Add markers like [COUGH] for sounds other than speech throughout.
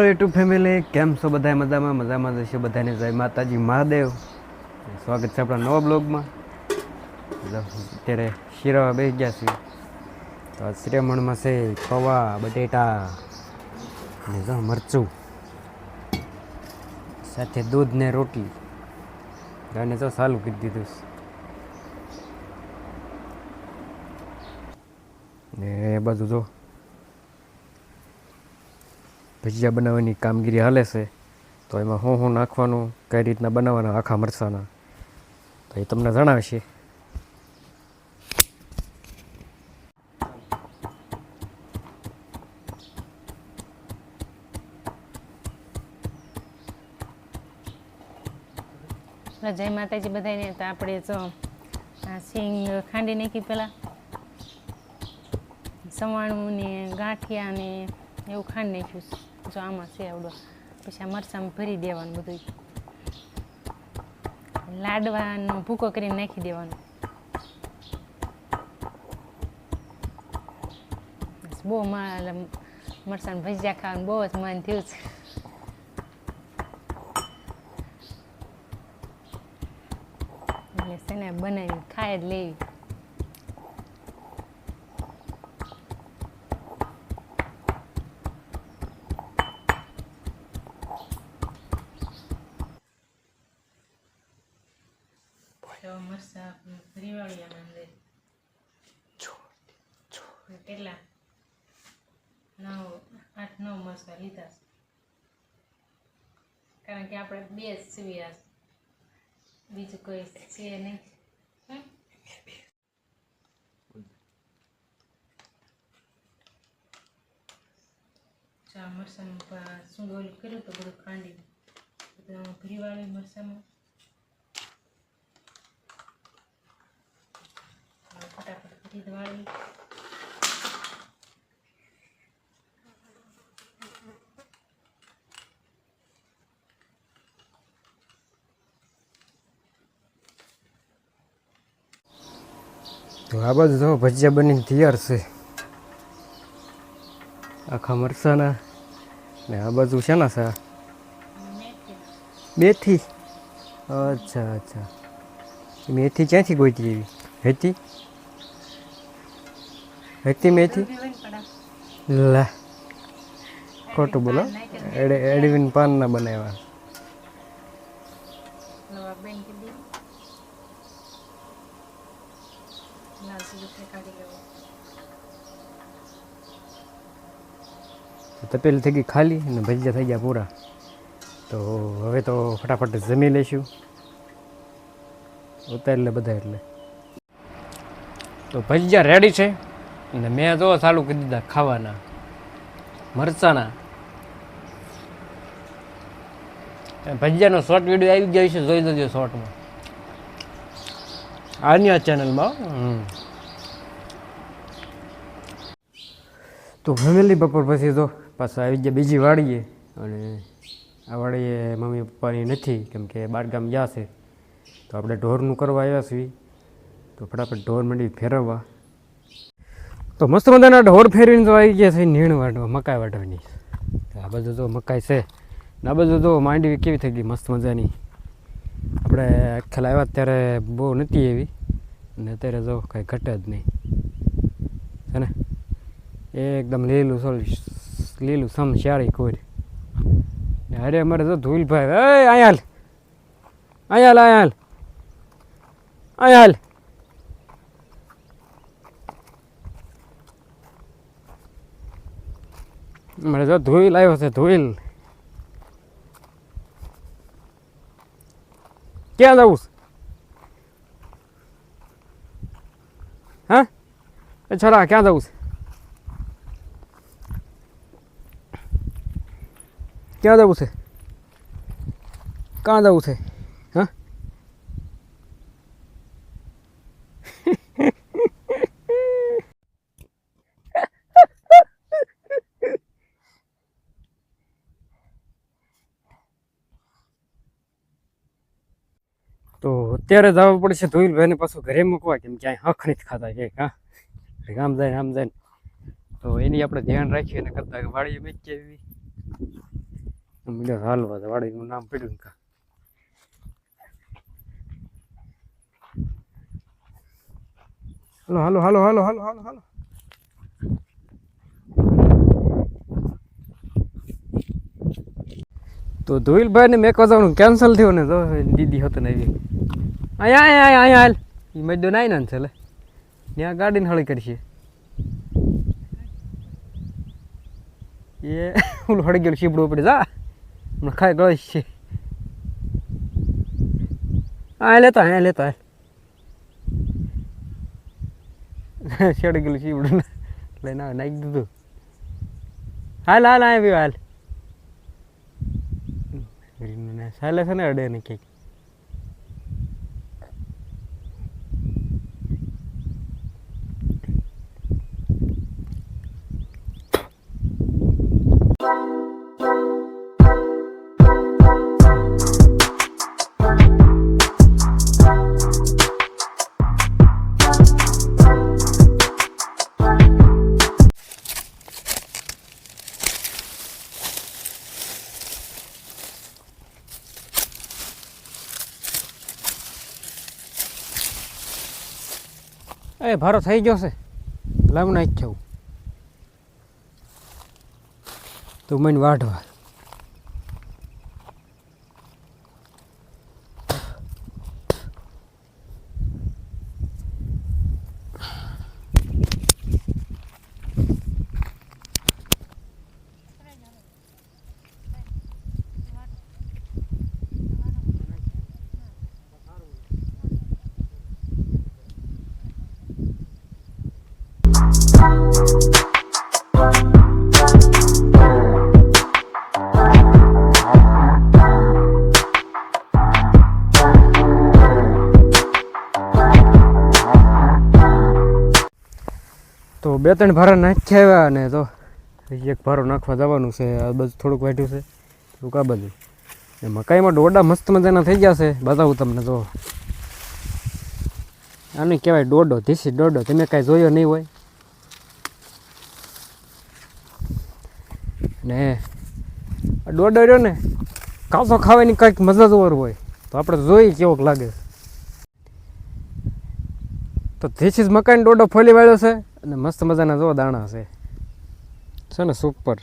Hello YouTube family કેમ છો બધા મજામાં? મજામાં જશે બધાને જય માતાજી, મહાદેવ. સ્વાગત છે આપણા નવા બ્લોગમાં. અત્યારે શિરાવા બેસી ગયા છીએ. તો આ શ્રેમણમાં છે પૌવા બટેટા અને જો મરચું. સાથે દૂધ ને રોટલી. અને જો સારું કરી દીધું છે. ને એ બધું જો ભજીયા બનાવવાની કામગીરી હાલે છે, તો એમાં હું હું નાખવાનું, કઈ રીતના બનાવવાના, આખા મરસાના તો એ તમને જણાવશે. જય માતાજી બધાને તો આપણે જો આ સિંગ ખાંડી નાખી પહેલાં સવાણું ને ગાંઠિયા ને એવું ખાંડી નાખ્યું જો આમાં છે આવડો. પછી આ મરચાં ભરી દેવાનું બધું લાડવાનો ભૂકો કરીને નાખી દેવાનો. બહુ મારે મરચાં ભજીયા ખાવાનું બહુ જ મન થયું છે. એટલે છે ને બનાવી ખાય જ લેવી. કેટલા? નવ આઠ નવ મસ્કા લીધા કારણ કે આપણે બે જ સીવ્યા બીજું કોઈ છે નહીં. મરસામાં શું ઓલું કર્યું તો બધું ખાંડી બધું આમાં ભરી વાળી મરસામાં હવે ફટાફટ તો આ બાજુ જો ભજીયા બનીને તૈયાર છે. આખા મરસાના. ને આ બાજુ શેના છે? મેથી. અચ્છા અચ્છા. મેથી ક્યાંથી ગોતી એવી? હતી? હતી મેથી લા. ખોટું બોલો. એડે એડવિન પાનના બનાવ્યા. નવા બેન કીધી લાલ સીધું કાઢી લેવું. તપેલી થઈ ગઈ ખાલી અને ભજીયા થઈ ગયા પૂરા. તો હવે તો ફટાફટ જમી લઈશું. ઉતારી લે બધા એટલે. તો ભજીયા રેડી છે. અને મેં તો ચાલુ કરી દીધા ખાવાના મરચાના. ભજીયાનો શોર્ટ વીડિયો આવી ગયો છે જોઈ દેજો શોર્ટમાં આની આ ચેનલમાં તો ફેમિલી બપોર પછી તો પાછા આવી ગયા બીજી વાડીએ. અને આ વાડીએ મમ્મી પપ્પાની નથી કેમ કે બારગામ ગયા છે. તો આપણે ઢોરનું કરવા આવ્યા છીએ. તો ફટાફટ ઢોર મંડી ફેરવવા. તો મસ્ત મજાના ઢોર ફેરવીને તો આવી ગયા છે નીણ વાટવા મકાઈ વાટવાની આ બાજુ તો મકાઈ છે. આ બાજુ તો માંડવી કેવી થઈ ગઈ મસ્ત મજાની. આપણે ખ્યાલ આવ્યા ત્યારે બહુ નથી એવી. અને અત્યારે જો કાંઈ ઘટે જ નહીં. છે ને? એકદમ લીલું સોલ, લીલું સમ શાળી કોર. અરે અમારે તો ધૂલભાઈ, એ હાલ આયાલ. આયાલ. આયાલ જો ધોઈલ આવ્યો છે ધોઈલ ક્યાં જવું છે? હા? એ છોરા, ક્યાં જવું છે? ક્યાં જવું છે? કાં જવું છે હા તો અત્યારે જવું પડશે ધોઈલભાઈને પાછું ઘરે મૂકવા, કેમ ક્યાંય હખ નથી ખાતા કે હા. ગામ જાય આમ જાય તો એની આપણે ધ્યાન રાખીએ અને કરતા વાડીએ મૂકી એવી. બીજા હાલવા વાડીનું નામ પડ્યું કા. હાલો હાલો હાલો હાલો હાલો હાલો હાલો. તો ધોઈલભાઈ ને મેં જવાનું કેન્સલ થયું ને તો દીદી હતો ને આવી અહીંયા અહીંયા અહીંયા હાલ એ મજદો નાઈ ના છે ત્યાં ગાડીને હળી કરશે. એ [LAUGHS] ઓલું હળી ગયેલું શીપડું ઉપડે, જા. હમણાં ખાઈ ગળીશ છે. હા લેતા હા લેતા હાલ શેડી ગયેલું શીપડું લઈને આવે, નાખી દીધું. હાલ હાલ આ બી હાલ. ચાલે છે ને અડે ને કંઈક એ ભારો થઈ ગયો છે. લાવ નાખ જવું તું મને વાઢવા. બે ત્રણ ભારા નાખ્યા આવ્યા અને તો એક ભારો નાખવા જવાનું છે. આ બધું થોડુંક વાઢ્યું છે. થોડુંક આ બધું મકાઈમાં ડોડા મસ્ત મજાના થઈ ગયા છે. બતાવું તમને તો. આને કહેવાય ડોડો ધીસી ડોડો. તમે કાંઈ જોયો નહીં હોય. ને ડોડો રહ્યો ને કાસો ખાવાની કંઈક મજા જ હોય. તો આપણે જોઈ કેવોક લાગે. તો ધીસ ઇઝ મકાઈનો ડોડો ફોલી વાળ્યો છે. અને મસ્ત મજાના જો દાણા છે. છે ને સુપર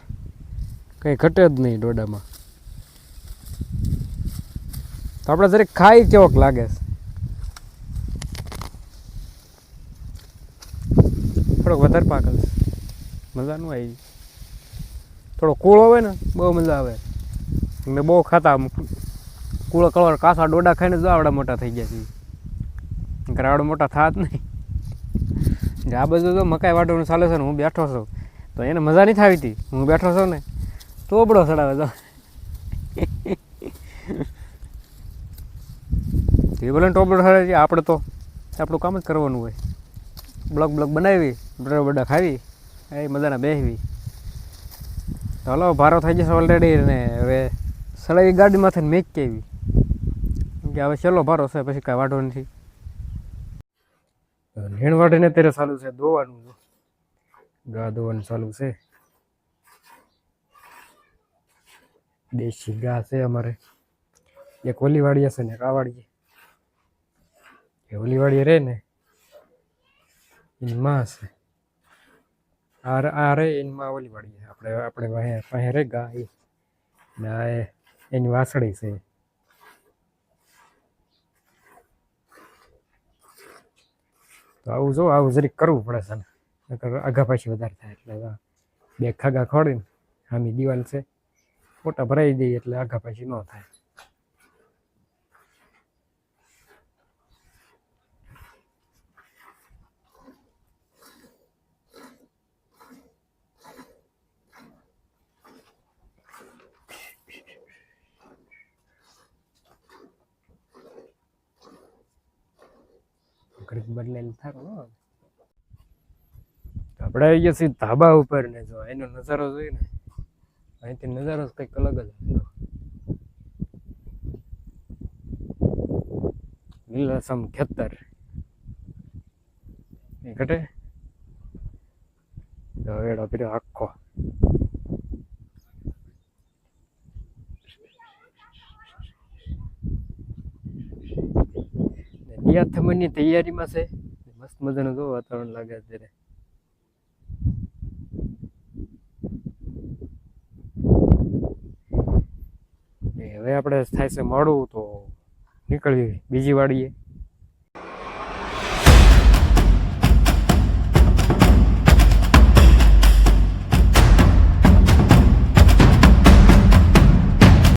કંઈ ઘટે જ નહીં ડોડામાં. તો આપણે જરીક ખાઈ કેવોક લાગે છે. થોડોક વધારે પાકલ છે મજા આવી. થોડો કૂળો હોય ને, બહુ મજા આવે. મેં બહુ ખાતા કૂળો કળર કાસા ડોડા ખાઈને જો આવડા મોટા થઈ ગયા છે નકર આવડા મોટા થાત નહીં. આ બધું તો મકાઈ વાટવાનું ચાલે છે ને, હું બેઠો છું. તો એને મજા નહીં થાવી હતી હું બેઠો છું ને, તોબડો ચડાવે તો [LAUGHS] એ ભલે ટોબડો ચડે છે, આપણે તો આપણું કામ જ કરવાનું હોય. બ્લોક બ્લોક બનાવી, બડા બડા ખાવી, એ મજાના બેસવી હલો, ભારો થઈ જશે ઓલરેડી ને હવે સળાવી ગાડીમાંથી મેક કે આવી કે હવે છેલ્લો ભારો છે, પછી કાંઈ વાંધો નથી. નીણ ને અત્યારે ચાલુ છે, દોવાનું ગા દોવાનું ચાલુ છે. દેશી ગા છે અમારે. એક ઓલીવાડી હશે ને કાવાડી એ ઓલીવાડી રે ને, એની માં હશે આ રે આ રે, એની માં ઓલીવાડી આપણે આપણે પાસે રે ગા એ- એની વાસળી છે. તો આવું જો, આવું જરીક કરવું પડે છે આઘા પાછી વધારે થાય એટલે બે ખાગા ખોડીને આમી દિવાલ છે. ફોટા ભરાઈ દઈએ એટલે આગા પાછી ન થાય. ઘડીક બદલાયેલું થારું ન આપણે આવી ગયા છીએ ધાબા ઉપર ને જો એનો નજારો જોઈએ ને, અહીંથી નજારો કંઈક અલગ જ લીલાસમ ખેતર. ઘટે? તો આખો. થવાની તૈયારીમાં છે. મસ્ત મજાનું જો વાતાવરણ લાગે અત્યારે. હવે આપણે થાય છે મોડું તો નીકળીએ, બીજી વાડીએ.